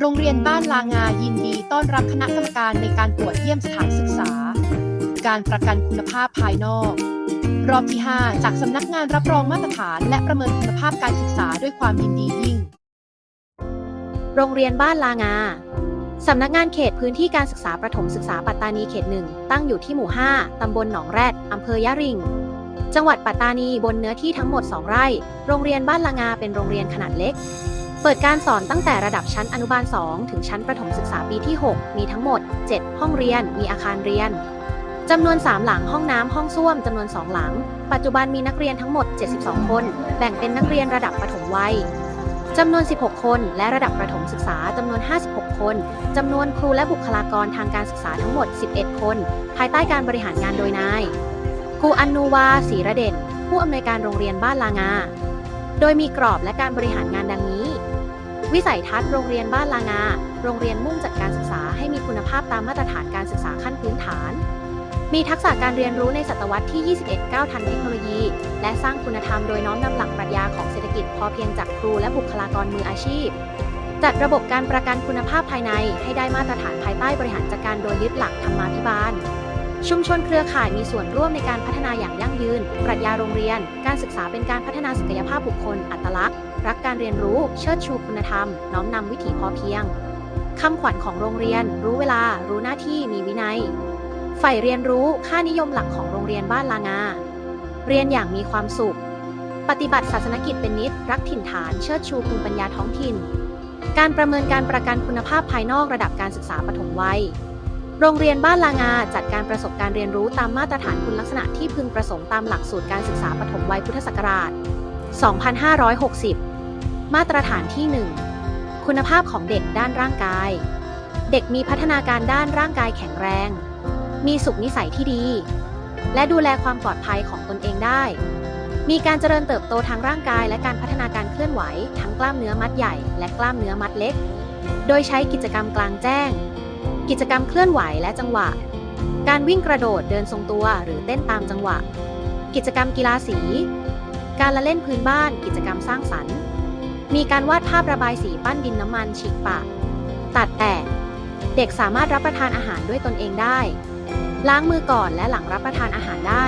โรงเรียนบ้านลางายินดีต้อนรับคณะกรรมการในการตรวจเยี่ยมสถานศึกษา การประกันคุณภาพภายนอก รอบที่ 5 จากสำนักงานรับรองมาตรฐาน และประเมินคุณภาพการศึกษาด้วยความยินดียิ่ง โรงเรียนบ้านลางาสำนักงานเขตพื้นที่การศึกษาประถมศึกษาปัตตานีเขตหนึ่งตั้งอยู่ที่หมู่ 5 ตำบลหนองแรดอำเภอยะริง จังหวัดปัตตานีบนเนื้อที่ทั้งหมด 2 ไร่ โรงเรียนบ้านลางาเป็นโรงเรียนขนาดเล็ก ปิดการสอนตั้งแต่ระดับชั้นอนุบาล 2 ถึงชั้นประถมศึกษาปีที่ 6 มีทั้งหมด 7 ห้องเรียน มีอาคารเรียนจำนวน 3 หลังห้องน้ำห้องส้วมจำนวน 2 หลัง ปัจจุบันมีนักเรียนทั้งหมด 72 คน แบ่งเป็นนักเรียนระดับประถมวัยจำนวน 16 คน และระดับประถมศึกษาจำนวน 56 คน จำนวนครูและบุคลากรทางการศึกษาทั้งหมด 11 คน ภายใต้การบริหารงานโดยนายครูอันนูวาศรีระเด่น ผู้อำนวยการโรงเรียนบ้านลางา โดยมีกรอบและการบริหารงานดังนี้ วิสัยทัศน์โรงเรียนบ้านลางา โรงเรียนมุ่งจัดการศึกษาให้มีคุณภาพตามมาตรฐานการศึกษาขั้นพื้นฐาน มีทักษะการเรียนรู้ในศตวรรษที่ 21 ก้าวทันเทคโนโลยี และสร้างคุณธรรมโดยน้อมนำหลักปรัชญาของเศรษฐกิจพอเพียงจากครูและบุคลากรมืออาชีพ จัดระบบการประกันคุณภาพภายในให้ได้มาตรฐานภายใต้บริหารจัดการโดยยึดหลักธรรมาภิบาลชุมชนเครือข่ายมีส่วนร่วมในการพัฒนาอย่างยั่งยืน ปรัชญาโรงเรียน การศึกษาเป็นการพัฒนาศักยภาพบุคคล อัตลักษณ์ รักการเรียนรู้เชิดชูคุณธรรม น้อมนำวิถีพอเพียงคำขวัญของโรงเรียน รู้เวลา รู้หน้าที่มีวินัยใฝ่เรียนรู้ค่านิยมหลักของโรงเรียนบ้านลางาเรียนอย่างมีความสุข ปฏิบัติศาสนกิจเป็นนิด รักถิ่นฐานเชิดชูภูมิปัญญาท้องถิ่น การประเมินการประกันคุณภาพภายนอกระดับการศึกษาปฐมวัยโรงเรียนบ้านลางาจัดการประสบการเรียนรู้ตามมาตรฐานคุณลักษณะที่พึงประสงค์ตามหลักสูตรการศึกษาปฐมวัยพุทธศักราช 2560 มาตรฐานที่ 1 คุณภาพของเด็กด้านร่างกาย เด็กมีพัฒนาการด้านร่างกายแข็งแรง มีสุขนิสัยที่ดี และดูแลความปลอดภัยของตนเองได้ มีการเจริญเติบโตทางร่างกาย และการพัฒนาการเคลื่อนไหว ทั้งกล้ามเนื้อมัดใหญ่ และกล้ามเนื้อมัดเล็ก โดยใช้กิจกรรมกลางแจ้ง กิจกรรมเคลื่อนไหวและจังหวะ การวิ่งกระโดดเดินทรงตัวหรือเต้นตามจังหวะ กิจกรรมกีฬาสี การละเล่นพื้นบ้าน กิจกรรมสร้างสรรค์ มีการวาดภาพระบายสีปั้นดินน้ำมันฉีกปากตัดแต่เด็กสามารถรับประทานอาหารด้วยตนเองได้ ล้างมือก่อนและหลังรับประทานอาหารได้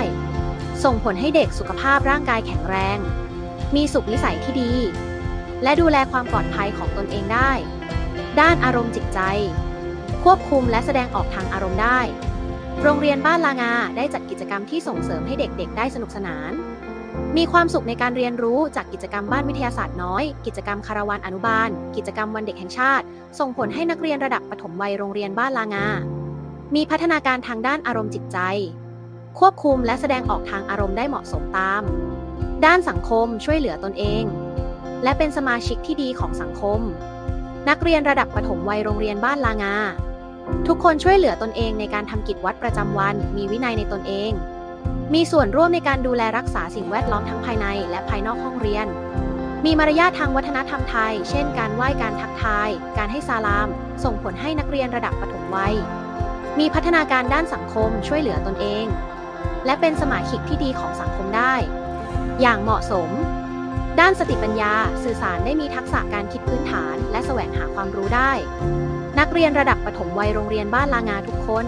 ส่งผลให้เด็กสุขภาพร่างกายแข็งแรง มีสุขนิสัยที่ดี และดูแลความปลอดภัยของตนเองได้ ด้านอารมณ์จิตใจ ควบคุมและแสดงออกทางอารมณ์ได้ โรงเรียนบ้านลางาได้จัดกิจกรรมที่ส่งเสริมให้เด็กๆ ได้สนุกสนาน มีความสุขในการเรียนรู้จากกิจกรรมบ้านวิทยาศาสตร์น้อย กิจกรรมคาราวานอนุบาล กิจกรรมวันเด็กแห่งชาติ ส่งผลให้นักเรียนระดับปฐมวัยโรงเรียนบ้านลางา มีพัฒนาการทางด้านอารมณ์จิตใจ ควบคุมและแสดงออกทางอารมณ์ได้เหมาะสมตาม ด้านสังคมช่วยเหลือตนเอง และเป็นสมาชิกที่ดีของสังคม นักเรียนระดับปฐมวัยโรงเรียนบ้านลางา ทุกคนช่วยเหลือตนเองในการทำกิจวัตรประจำวัน มีวินัยในตนเอง มีส่วนร่วมในการดูแลรักษาสิ่งแวดล้อมทั้งภายในและภายนอกห้องเรียน มีมารยาททางวัฒนธรรมไทย เช่น การไหว้การทักทาย การให้ซาลาม ส่งผลให้นักเรียนระดับปฐมวัย มีพัฒนาการด้านสังคมช่วยเหลือตนเอง และเป็นสมาชิกที่ดีของสังคมได้ อย่างเหมาะสม ด้านสติปัญญา สื่อสารได้มีทักษะการคิดพื้นฐาน และแสวงหาความรู้ได้ นักเรียนระดับปฐมวัยโรงเรียนบ้านลางาทุกคน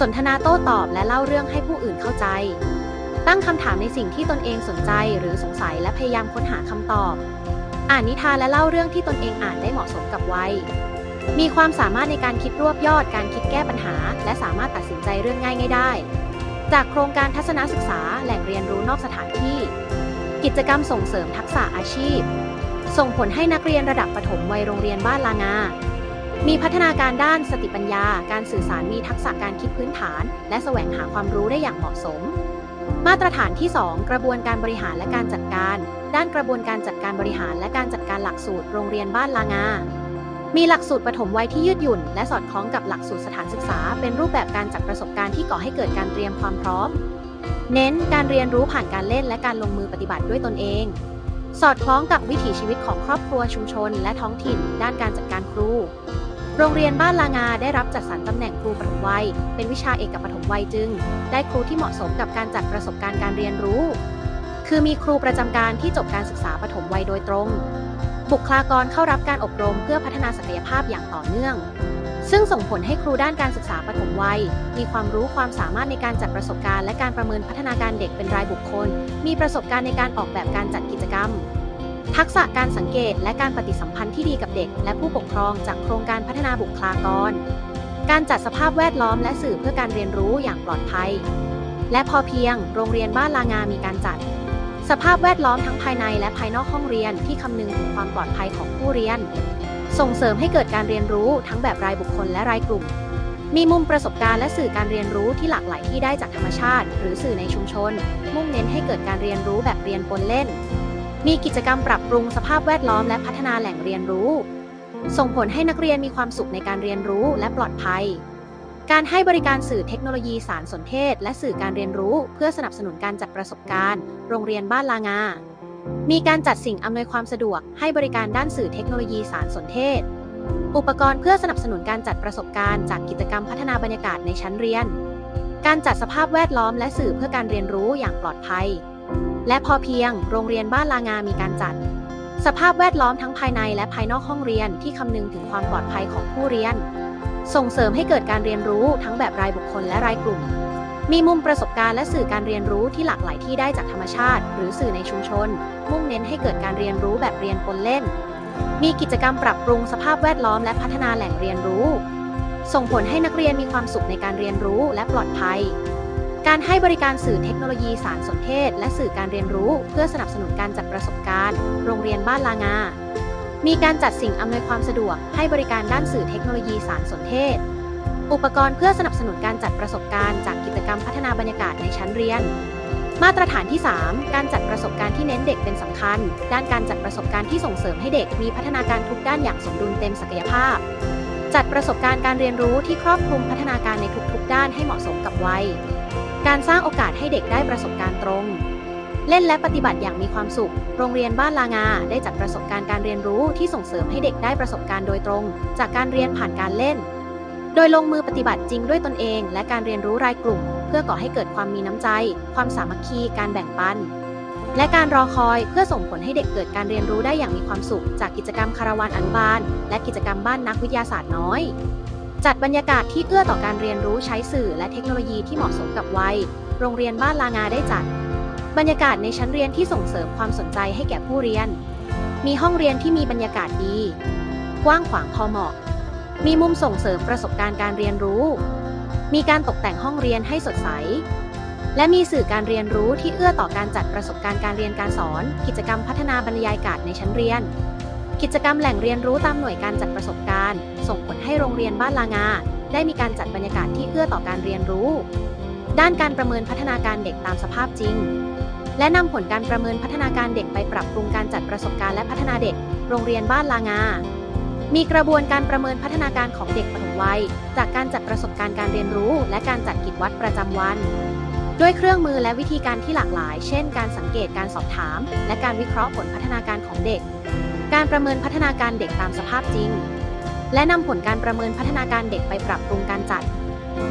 สนทนาโต้ตอบและเล่าเรื่องให้ผู้อื่นเข้าใจ ตั้งคำถามในสิ่งที่ตนเองสนใจหรือสงสัยและพยายามค้นหาคำตอบ อ่านนิทานและเล่าเรื่องที่ตนเองอ่านได้เหมาะสมกับวัย มีความสามารถในการคิดรวบยอดการคิดแก้ปัญหา และสามารถตัดสินใจเรื่องง่ายง่ายได้ จากโครงการทัศนศึกษาแหล่งเรียนรู้นอกสถานที่ กิจกรรมส่งเสริมทักษะอาชีพ ส่งผลให้นักเรียนระดับประถมวัยโรงเรียนบ้านลางา มีพัฒนาการด้านสติปัญญา การสื่อสารมีทักษะการคิดพื้นฐาน และแสวงหาความรู้ได้อย่างเหมาะสม มาตรฐานที่ 2 กระบวนการบริหารและการจัดการ ด้านกระบวนการจัดการบริหารและการจัดการหลักสูตรโรงเรียนบ้านลางา มีหลักสูตรปฐมวัยที่ยืดหยุ่น และสอดคล้องกับหลักสูตรสถานศึกษา เป็นรูปแบบการจัดประสบการณ์ที่ก่อให้เกิดการเตรียมความพร้อม เน้นการเรียนรู้ผ่านการเล่นและการลงมือปฏิบัติด้วยตนเองสอดคล้องกับวิถีชีวิตของครอบครัวชุมชน และท้องถิ่น ด้านการจัดการครู โรงเรียนบ้านลางาได้รับจัดสรรตำแหน่งครูปฐมวัย เป็นวิชาเอกกับปฐมวัยจึง ได้ครูที่เหมาะสมกับการจัดประสบการณ์การเรียนรู้ คือมีครูประจำการที่จบการศึกษาปฐมวัยโดยตรง บุคลากรเข้ารับการอบรมเพื่อพัฒนาศักยภาพอย่างต่อเนื่อง ซึ่งส่งผลให้ครูด้านการศึกษาปฐมวัย มีความรู้ความสามารถในการจัดประสบการณ์และการประเมินพัฒนาการเด็กเป็นรายบุคคล มีประสบการณ์ในการออกแบบการจัดกิจกรรม ทักษะการสังเกตและการปฏิสัมพันธ์ที่ดีกับเด็ก และผู้ปกครองจากโครงการพัฒนาบุคลากร การจัดสภาพแวดล้อมและสื่อเพื่อการเรียนรู้อย่างปลอดภัย และพอเพียง โรงเรียนบ้านลางามีการจัด สภาพแวดล้อมทั้งภายในและภายนอกห้องเรียนที่คำนึงถึงความปลอดภัยของผู้เรียน ส่งเสริมให้เกิดการเรียนรู้ทั้งแบบรายบุคคลและรายกลุ่ม มีมุมประสบการณ์และสื่อการเรียนรู้ที่หลากหลายที่ได้จากธรรมชาติ หรือสื่อในชุมชน มุ่งเน้นให้เกิดการเรียนรู้แบบเรียนปนเล่น มีกิจกรรมปรับปรุงสภาพแวดล้อมและพัฒนาแหล่งเรียนรู้ ส่งผลให้นักเรียนมีความสุขในการเรียนรู้และปลอดภัย การให้บริการสื่อเทคโนโลยีสารสนเทศ และสื่อการเรียนรู้เพื่อสนับสนุนการจัดประสบการณ์ โรงเรียนบ้านลางา มีการจัดสิ่งอำนวยความสะดวก ให้บริการด้านสื่อเทคโนโลยีสารสนเทศ อุปกรณ์เพื่อสนับสนุนการจัดประสบการณ์จากกิจกรรมพัฒนาบรรยากาศในชั้นเรียน การจัดสภาพแวดล้อมและสื่อเพื่อการเรียนรู้อย่างปลอดภัย และพอเพียง โรงเรียนบ้านลางามีการจัด สภาพแวดล้อมทั้งภายในและภายนอกห้องเรียนที่คำนึงถึงความปลอดภัยของผู้เรียน ส่งเสริมให้เกิดการเรียนรู้ทั้งแบบรายบุคคลและรายกลุ่ม มีมุมประสบการณ์และสื่อการเรียนรู้ที่หลากหลายที่ได้จากธรรมชาติ หรือสื่อในชุมชน มุ่งเน้นให้เกิดการเรียนรู้แบบเรียนปนเล่น มีกิจกรรมปรับปรุงสภาพแวดล้อมและพัฒนาแหล่งเรียนรู้ ส่งผลให้นักเรียนมีความสุขในการเรียนรู้และปลอดภัย การให้บริการสื่อเทคโนโลยีสารสนเทศ และสื่อการเรียนรู้ เพื่อสนับสนุนการจัดประสบการณ์ โรงเรียนบ้านลางา มีการจัดสิ่งอำนวยความสะดวก ให้บริการด้านสื่อเทคโนโลยีสารสนเทศ อุปกรณ์เพื่อสนับสนุนการจัดประสบการณ์จากกิจกรรมพัฒนาบรรยากาศในชั้นเรียน มาตรฐานที่ 3 การจัดประสบการณ์ที่เน้นเด็กเป็นสำคัญ ด้านการจัดประสบการณ์ที่ส่งเสริมให้เด็กมีพัฒนาการทุกด้านอย่างสมดุลเต็มศักยภาพ จัดประสบการณ์การเรียนรู้ที่ครอบคลุมพัฒนาการในทุกๆ ด้านให้เหมาะสมกับวัย การสร้างโอกาสให้เด็กได้ประสบการณ์ตรง เล่นและปฏิบัติอย่างมีความสุข โรงเรียนบ้านลางาได้จัดประสบการณ์การเรียนรู้ที่ส่งเสริมให้เด็กได้ประสบการณ์โดยตรง จากการเรียนผ่านการเล่น โดยลงมือปฏิบัติจริงด้วยตนเอง และการเรียนรู้รายกลุ่ม เพื่อก่อให้เกิดความมีน้ำใจ ความสามัคคี การแบ่งปัน และการรอคอยเพื่อส่งผลให้เด็กเกิดการเรียนรู้ได้อย่างมีความสุข จากกิจกรรมคาราวานอนุบาล และกิจกรรมบ้านนักวิทยาศาสตร์น้อย จัดบรรยากาศที่เอื้อต่อการเรียนรู้ใช้สื่อและเทคโนโลยีที่เหมาะสมกับวัย โรงเรียนบ้านลางาได้จัด บรรยากาศในชั้นเรียนที่ส่งเสริมความสนใจให้แก่ผู้เรียน มีห้องเรียนที่มีบรรยากาศดี กว้างขวางพอเหมาะ มีมุมส่งเสริมประสบการณ์การเรียนรู้ มีการตกแต่งห้องเรียนให้สดใส และมีสื่อการเรียนรู้ที่เอื้อต่อการจัดประสบการณ์การเรียนการสอน กิจกรรมพัฒนาบรรยากาศในชั้นเรียน กิจกรรมแหล่งเรียนรู้ตามหน่วยการจัดประสบการณ์ ส่งผลให้โรงเรียนบ้านลางา ได้มีการจัดบรรยากาศที่เอื้อต่อการเรียนรู้ ด้านการประเมินพัฒนาการเด็กตามสภาพจริง และนำผลการประเมินพัฒนาการเด็กไปปรับปรุงการจัดประสบการณ์และพัฒนาเด็ก โรงเรียนบ้านลางา มีกระบวนการประเมินพัฒนาการของเด็กปฐมวัย จากการจัดประสบการณ์การเรียนรู้ และการจัดกิจวัตรประจำวันด้วยเครื่องมือและวิธีการที่หลากหลาย เช่น การสังเกต การสอบถาม และการวิเคราะห์ผลพัฒนาการของเด็ก การประเมินพัฒนาการเด็กตามสภาพจริง และนำผลการประเมินพัฒนาการเด็กไปปรับปรุงการจัด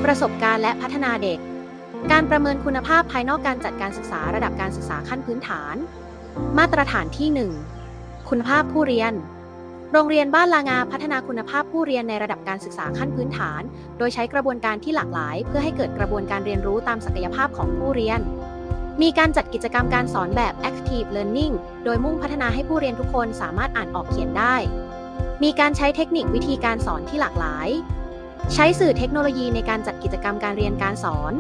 ประสบการณ์และพัฒนาเด็ก การประเมินคุณภาพภายนอกการจัดการศึกษาระดับการศึกษาขั้นพื้นฐาน มาตรฐานที่ 1 คุณภาพผู้เรียน โรงเรียนบ้านลางาพัฒนาคุณภาพผู้เรียนในระดับการศึกษาขั้นพื้นฐาน โดยใช้กระบวนการที่หลากหลาย เพื่อให้เกิดกระบวนการเรียนรู้ตามศักยภาพของผู้เรียน มีการจัดกิจกรรมการสอนแบบ active learning โดยมุ่งพัฒนาให้ผู้เรียนทุกคนสามารถอ่านออกเขียนได้ มีการใช้เทคนิควิธีการสอนที่หลากหลาย ใช้สื่อเทคโนโลยีในการจัดกิจกรรมการเรียนการสอน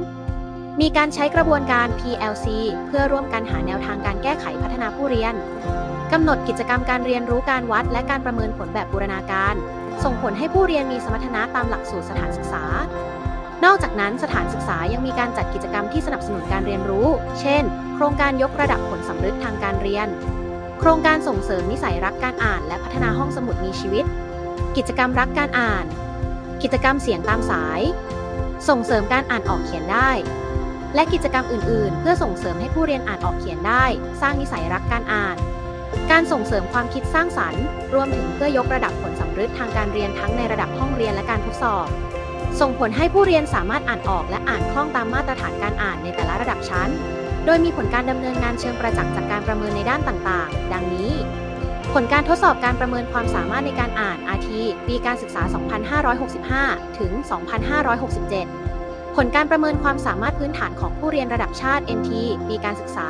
มีการใช้กระบวนการ PLC เพื่อร่วมกันหาแนวทางการแก้ไขพัฒนาผู้เรียนกำหนดกิจกรรมการเรียนรู้การวัด และการประเมินผลแบบบูรณาการ ส่งผลให้ผู้เรียนมีสมรรถนะตามหลักสูตรสถานศึกษา นอกจากนั้นสถานศึกษายังมีการจัดกิจกรรมที่สนับสนุนการเรียนรู้ เช่น โครงการยกระดับผลสำเร็จทางการเรียน โครงการส่งเสริมนิสัยรักการอ่าน และพัฒนาห้องสมุดมีชีวิต กิจกรรมรักการอ่าน กิจกรรมเสียงตามสาย ส่งเสริมการอ่านออกเขียนได้ และกิจกรรมอื่น ๆ เพื่อส่งเสริมให้ผู้เรียนอ่านออกเขียนได้ สร้างนิสัยรักการอ่าน การส่งเสริมความคิดสร้างสรรค์ รวมถึงเพื่อยกระดับผลสำเร็จทางการเรียนทั้งในระดับห้องเรียนและการทดสอบ ส่งผลให้ผู้เรียนสามารถอ่านออกและอ่านคล่องตามมาตรฐานการอ่านในแต่ละระดับชั้น โดยมีผลการดำเนินงานเชิงประจักษ์จากการประเมินในด้านต่างๆ ดังนี้ ผลการทดสอบการประเมินความสามารถในการอ่าน RT ปีการศึกษา 2565 ถึง 2567 ผลการประเมินความสามารถพื้นฐานของผู้เรียนระดับชาติ NT ปีการศึกษา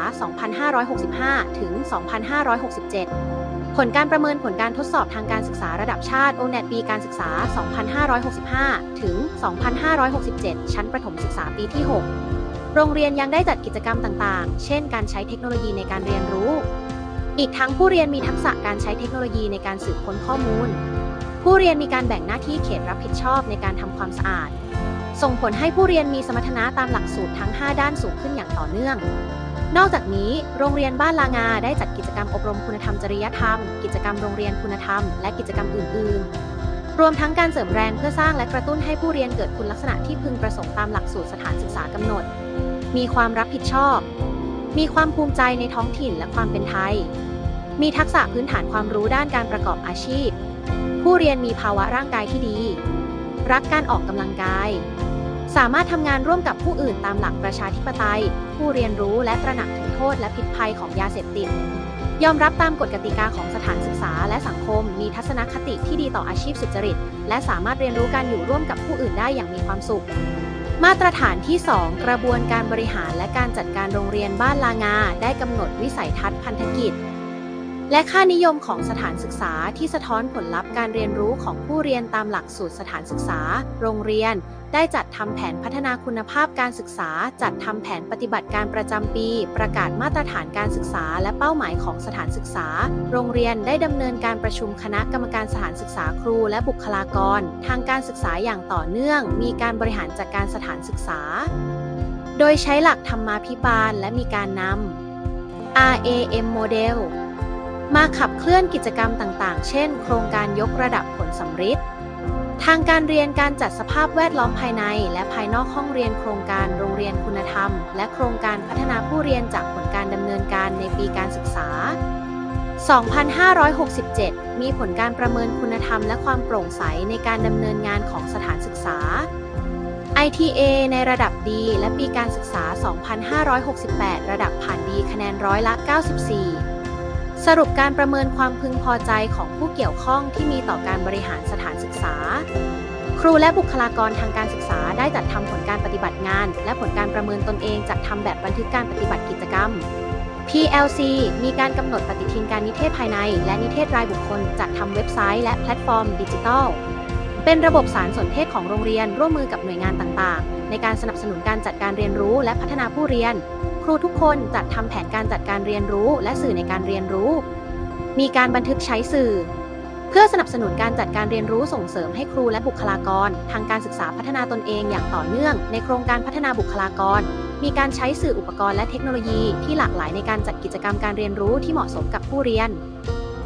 2565 ถึง 2567 ผลการประเมินผลการทดสอบทางการศึกษาระดับชาติ ONET ปีการศึกษา 2565 ถึง 2567 ชั้นประถมศึกษาปีที่ 6 โรงเรียนยังได้จัดกิจกรรมต่างๆ เช่น การใช้เทคโนโลยีในการเรียนรู้ อีกทั้งผู้เรียนมีทักษะการใช้เทคโนโลยีในการสืบค้นข้อมูล ผู้เรียนมีการแบ่งหน้าที่เขตรับผิดชอบในการทำความสะอาด ส่งผลให้ผู้เรียนมีสมรรถนะตามหลักสูตรทั้ง 5 ด้านสูงขึ้นอย่างต่อเนื่อง นอกจากนี้โรงเรียนบ้านลางาได้จัดกิจกรรมอบรมคุณธรรมจริยธรรม กิจกรรมโรงเรียนคุณธรรม และกิจกรรมอื่น ๆ รวมทั้งการเสริมแรงเพื่อสร้างและกระตุ้นให้ผู้เรียนเกิดคุณลักษณะที่พึงประสงค์ตามหลักสูตรสถานศึกษากำหนด มีความรับผิดชอบ มีความภูมิใจในท้องถิ่นและความเป็นไทย มีทักษะพื้นฐานความรู้ด้านการประกอบอาชีพ ผู้เรียนมีภาวะร่างกายที่ดี รักการออกกำลังกาย สามารถทำงานร่วมกับผู้อื่นตามหลักประชาธิปไตย ผู้เรียนรู้และตระหนักถึงโทษและพิษภัยของยาเสพติด ยอมรับตามกฎกติกาของสถานศึกษาและสังคม มีทัศนคติที่ดีต่ออาชีพสุจริต และสามารถเรียนรู้การอยู่ร่วมกับผู้อื่นได้อย่างมีความสุข มาตรฐานที่ 2 กระบวนการบริหารและการจัดการโรงเรียนบ้านลางา ได้กำหนดวิสัยทัศน์พันธกิจและค่านิยมของสถานศึกษาที่สะท้อนผลลัพธ์การเรียนรู้ของผู้เรียนตามหลักสูตรสถานศึกษา โรงเรียน ได้จัดทำแผนพัฒนาคุณภาพการศึกษา จัดทำแผนปฏิบัติการประจำปี ประกาศมาตรฐานการศึกษา และเป้าหมายของสถานศึกษา โรงเรียนได้ดำเนินการประชุมคณะกรรมการสถานศึกษาครู และบุคลากร ทางการศึกษาอย่างต่อเนื่อง มีการบริหารจัดการสถานศึกษา โดยใช้หลักธรรมาภิบาลและมีการนำ RAM Model มาขับเคลื่อนกิจกรรมต่างๆ เช่น โครงการยกระดับผลสำฤทธิ์ ทางการเรียนการจัดสภาพแวดล้อมภายใน และภายนอกห้องเรียนโครงการโรงเรียนคุณธรรม และโครงการพัฒนาผู้เรียนจากผลการดำเนินการในปีการศึกษา 2567 มีผลการประเมินคุณธรรมและความโปร่งใสในการดำเนินงานของสถานศึกษา ITA ในระดับดีและปีการศึกษา 2568 ระดับผ่านดีคะแนนร้อยละ 94 สรุปการประเมินความพึงพอใจของผู้เกี่ยวข้องที่มีต่อการบริหารสถานศึกษา ครูและบุคลากรทางการศึกษาได้จัดทำผลการปฏิบัติงาน และผลการประเมินตนเองจัดทำแบบบันทึกการปฏิบัติกิจกรรม PLC มีการกำหนดปฏิทินการนิเทศภายใน และนิเทศรายบุคคลจัดทำเว็บไซต์และแพลตฟอร์มดิจิทัล เป็นระบบสารสนเทศของโรงเรียนร่วมมือกับหน่วยงานต่างๆ ในการสนับสนุนการจัดการเรียนรู้และพัฒนาผู้เรียน ครูทุกคนจัดทำแผนการจัดการเรียนรู้และสื่อในการเรียนรู้ มีการบันทึกใช้สื่อ เพื่อสนับสนุนการจัดการเรียนรู้ส่งเสริมให้ครูและบุคลากร ทางการศึกษาพัฒนาตนเองอย่างต่อเนื่อง ในโครงการพัฒนาบุคลากร มีการใช้สื่ออุปกรณ์และเทคโนโลยีที่หลากหลายในการจัดกิจกรรมการเรียนรู้ที่เหมาะสมกับผู้เรียน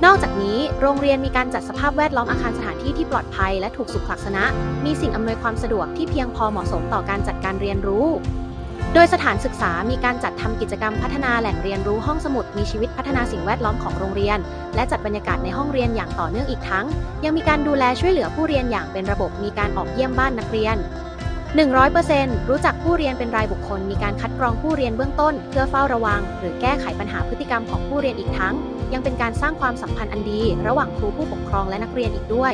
นอกจากนี้โรงเรียนมีการจัดสภาพแวดล้อมอาคารสถานที่ที่ปลอดภัยและถูกสุขลักษณะ มีสิ่งอำนวยความสะดวกที่เพียงพอเหมาะสมต่อการจัดการเรียนรู้ โดยสถานศึกษามีการจัดทำกิจกรรมพัฒนาแหล่งเรียนรู้ห้องสมุดมีชีวิตพัฒนาสิ่งแวดล้อมของโรงเรียน และจัดบรรยากาศในห้องเรียนอย่างต่อเนื่องอีกทั้ง ยังมีการดูแลช่วยเหลือผู้เรียนอย่างเป็นระบบมีการออกเยี่ยมบ้านนักเรียน 100%รู้จักผู้เรียนเป็นรายบุคคล มีการคัดกรองผู้เรียนเบื้องต้น เพื่อเฝ้าระวัง หรือแก้ไขปัญหาพฤติกรรมของผู้เรียนอีกทั้ง ยังเป็นการสร้างความสัมพันธ์อันดี ระหว่างครูผู้ปกครองและนักเรียนอีกด้วย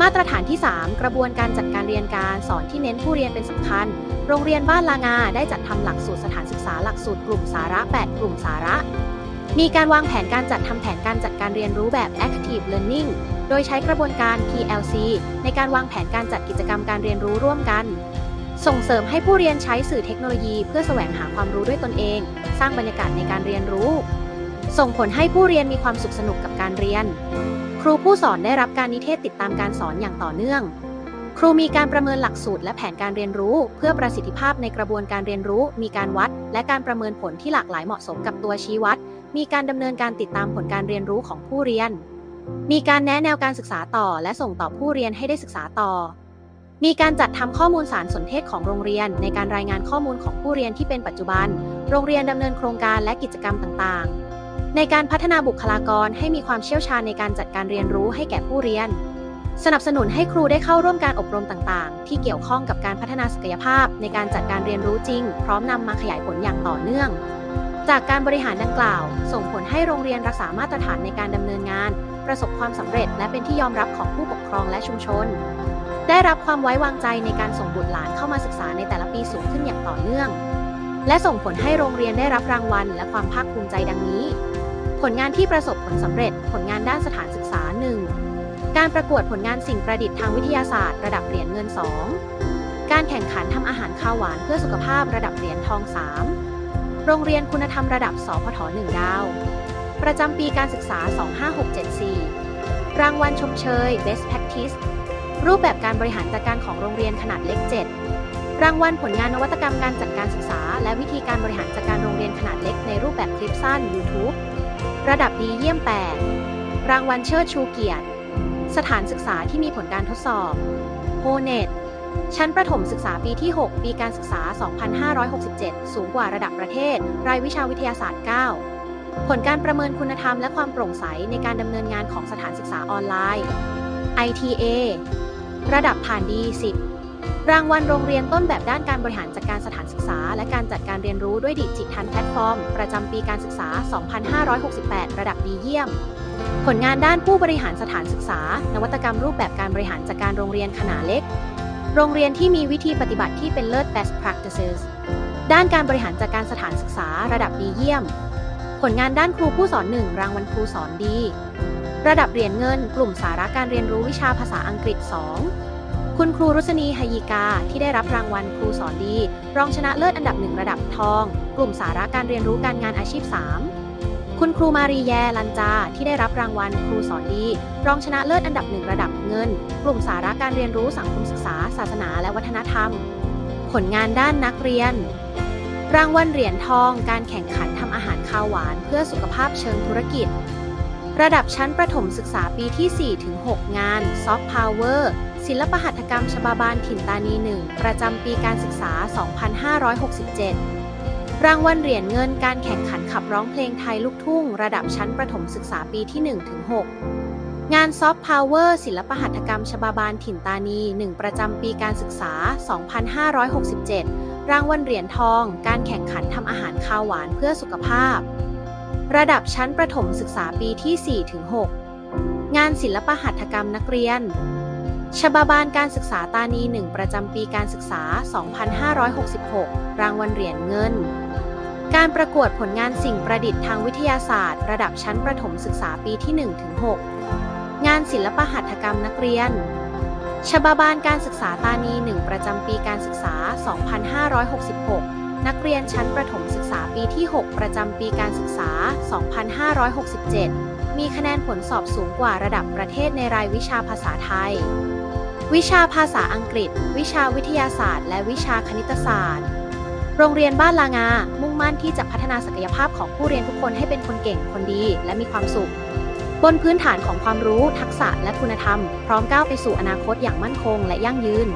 มาตรฐานที่ 3 กระบวนการจัดการเรียนการสอนที่เน้นผู้เรียนเป็นสำคัญ โรงเรียนบ้านลางาได้จัดทำหลักสูตรสถานศึกษาหลักสูตรกลุ่มสาระ 8 กลุ่มสาระ มีการวางแผนการจัดทำแผนการจัดการเรียนรู้แบบ active learning โดยใช้กระบวนการ PLC ในการวางแผนการจัดกิจกรรมการเรียนรู้ร่วมกัน ส่งเสริมให้ผู้เรียนใช้สื่อเทคโนโลยีเพื่อแสวงหาความรู้ด้วยตนเอง สร้างบรรยากาศในการเรียนรู้ ส่งผลให้ผู้เรียนมีความสุขสนุกกับการเรียน ครูผู้สอนได้รับการนิเทศติดตามการสอนอย่างต่อเนื่อง ครูมีการประเมินหลักสูตรและแผนการเรียนรู้ เพื่อประสิทธิภาพในกระบวนการเรียนรู้ มีการวัด และการประเมินผลที่หลากหลายเหมาะสมกับตัวชี้วัด มีการดำเนินการติดตามผลการเรียนรู้ของผู้เรียน มีการแนะแนวการศึกษาต่อ และส่งต่อผู้เรียนให้ได้ศึกษาต่อ มีการจัดทำข้อมูลสารสนเทศของโรงเรียน ในการรายงานข้อมูลของผู้เรียนที่เป็นปัจจุบัน โรงเรียนดำเนินโครงการและกิจกรรมต่างๆ ในการพัฒนาบุคลากรให้มีความเชี่ยวชาญในการจัดการเรียนรู้ให้แก่ผู้เรียน สนับสนุนให้ครูได้เข้าร่วมการอบรมต่างๆ ที่เกี่ยวข้องกับการพัฒนาศักยภาพ ในการจัดการเรียนรู้จริง พร้อมนำมาขยายผลอย่างต่อเนื่อง จากการบริหารดังกล่าว ส่งผลให้โรงเรียนรักษามาตรฐานในการดำเนินงาน ประสบความสำเร็จ และเป็นที่ยอมรับของผู้ปกครองและชุมชน ได้รับความไว้วางใจในการส่งบุตรหลานเข้ามาศึกษาในแต่ละปีสูงขึ้นอย่างต่อเนื่อง และส่งผลให้โรงเรียนได้รับรางวัล และความภาคภูมิใจดังนี้ ผลงานที่ประสบผลสำเร็จ ผลงานด้านสถานศึกษา 1 การประกวดผลงานสิ่งประดิษฐ์ทางวิทยาศาสตร์ ระดับเหรียญเงิน 2 การแข่งขันทำอาหารข้าวหวานเพื่อสุขภาพระดับเหรียญทอง 3 โรงเรียนคุณธรรมระดับสพท1ดาว ประจำปีการศึกษา 25674 รางวัลชมเชย Best Practice รูปแบบการบริหารจัดการของโรงเรียนขนาดเล็ก 7 รางวัลผลงานนวัตกรรมการจัดการศึกษา และวิธีการบริหารจัดการโรงเรียนขนาดเล็กในรูปแบบคลิปสั้น YouTube ระดับดีเยี่ยม 8 รางวัลเชิดชูเกียรติ สถานศึกษาที่มีผลการทดสอบโฮเนตชั้นประถมศึกษาปีที่ 6 ปีการศึกษา 2567 สูงกว่าระดับประเทศ รายวิชาวิทยาศาสตร์ 9 ผลการประเมินคุณธรรมและความโปร่งใสในการดำเนินงานของสถานศึกษาออนไลน์ ITA ระดับผ่านดี 10 รางวัลโรงเรียนต้นแบบด้านการบริหารจัดการสถานศึกษา และการจัดการเรียนรู้ด้วยดิจิทัลแพลตฟอร์ม ประจำปีการศึกษา 2568 ระดับดีเยี่ยม ผลงานด้านผู้บริหารสถานศึกษา นวัตกรรมรูปแบบการบริหารจัดการโรงเรียนขนาดเล็ก โรงเรียนที่มีวิธีปฏิบัติที่เป็นเลิศ best practices ด้านการบริหารจัดการสถานศึกษา ระดับดีเยี่ยม ผลงานด้านครูผู้สอนหนึ่งรางวัลครูสอนดี ระดับเหรียญเงิน กลุ่มสาระการเรียนรู้วิชาภาษาอังกฤษ 2 คุณครูรุษณีหยิกา ที่ได้รับรางวัลครูสอนดี รองชนะเลิศอันดับหนึ่งระดับทอง กลุ่มสาระการเรียนรู้การงานอาชีพ 3 คุณครูมารีแยลันจา ที่ได้รับรางวัลครูสอนดี รองชนะเลิศอันดับหนึ่งระดับเงิน กลุ่มสาระการเรียนรู้สังคมศึกษา ศาสนาและวัฒนธรรม ผลงานด้านนักเรียน รางวัลเหรียญทอง การแข่งขันทำอาหารข้าวหวานเพื่อสุขภาพเชิงธุรกิจ ระดับชั้นประถมศึกษาปีที่4-6 งาน Soft Power ศิลปหัตถกรรมชบาบาลถิ่นตานี1ประจำปีการศึกษา 2567 รางวัลเหรียญเงินการแข่งขันขับร้องเพลงไทยลูกทุ่ง ระดับชั้นประถมศึกษาปีที่ 1-6 งาน Soft Power ศิลปหัตถกรรมชบาบาลถิ่นตานี1ประจำปีการศึกษา 2567 รางวัลเหรียญทอง การแข่งขันทำอาหารข้าวหวานเพื่อสุขภาพ ระดับชั้นประถมศึกษาปีที่ 4-6 งานศิลปหัตถกรรมนักเรียน ชบาบาลการศึกษาตานี1ประจำปีการศึกษา 2566 รางวัลเหรียญเงิน การประกวดผลงานสิ่งประดิษฐ์ทางวิทยาศาสตร์ ระดับชั้นประถมศึกษาปีที่1-6งานศิลปหัตถกรรมนักเรียนชบาบาลการศึกษาตานี1ประจำปีการศึกษา 2566 นักเรียนชั้นประถมศึกษาปีที่ 6 ประจำปีการศึกษา 2567มีคะแนนผลสอบสูงกว่าระดับประเทศในรายวิชาภาษาไทย วิชาภาษาอังกฤษ วิชาวิทยาศาสตร์ และวิชาคณิตศาสตร์ โรงเรียนบ้านลางา มุ่งมั่นที่จะพัฒนาศักยภาพของผู้เรียนทุกคนให้เป็นคนเก่ง คนดี และมีความสุข บนพื้นฐานของความรู้ ทักษะ และคุณธรรม พร้อมก้าวไปสู่อนาคตอย่างมั่นคง และยั่งยืน